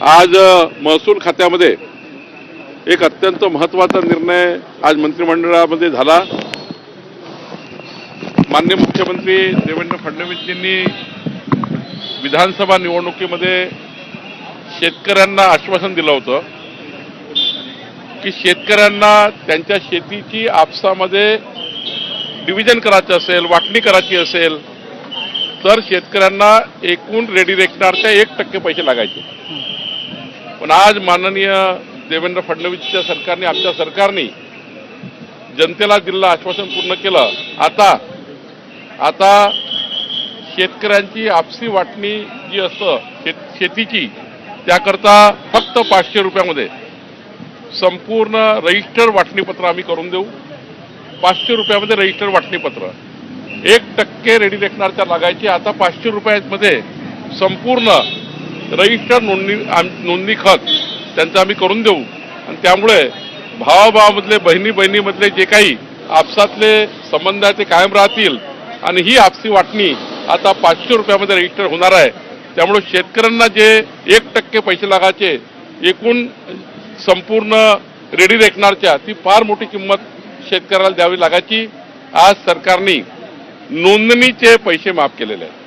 आज महसूल खात्यामध्ये एक अत्यंत महत्त्वाचा निर्णय आज मंत्रिमंडळामध्ये झाला. मान्य मुख्यमंत्री देवेंद्र फडणवीसजींनी विधानसभा निवडणुकीमध्ये शेतकऱ्यांना आश्वासन दिलं होतं की शेतकऱ्यांना त्यांच्या शेतीची आपसामध्ये डिव्हिजन करायचं असेल वाटणी करायची असेल तर शेतकऱ्यांना एकूण रेडी रेकनरच्या एक टक्के पैसे लागायचे. पण आज माननीय देवेंद्र फडणवीसच्या सरकारने आमच्या सरकारने जनतेला दिलेलं आश्वासन पूर्ण केलं. आता आता शेतकऱ्यांची आपसी वाटणी जी असतं शेत शेतीची त्याकरता फक्त पाचशे रुपयामध्ये संपूर्ण रजिस्टर वाटणीपत्र आम्ही करून देऊ. पाचशे रुपयामध्ये रजिस्टर वाटणीपत्र. एक टक्के रेडी त्या लागायची. आता पाचशे रुपयामध्ये संपूर्ण रजिस्टर नोंदणी आम- नोंदणी खत त्यांचं आम्ही करून देऊ. आणि त्यामुळे भावाभावामधले बहिणी बहिणीमधले जे काही आपसातले संबंध आहे ते कायम राहतील. आणि ही आपसी वाटणी आता पाचशे रुपयामध्ये रजिस्टर होणार आहे. त्यामुळे शेतकऱ्यांना जे एक टक्के पैसे लागायचे एकूण संपूर्ण रेडी रेकणारच्या ती फार मोठी किंमत शेतकऱ्याला द्यावी लागायची. आज सरकारने नोंदणीचे पैसे माफ केलेले आहेत.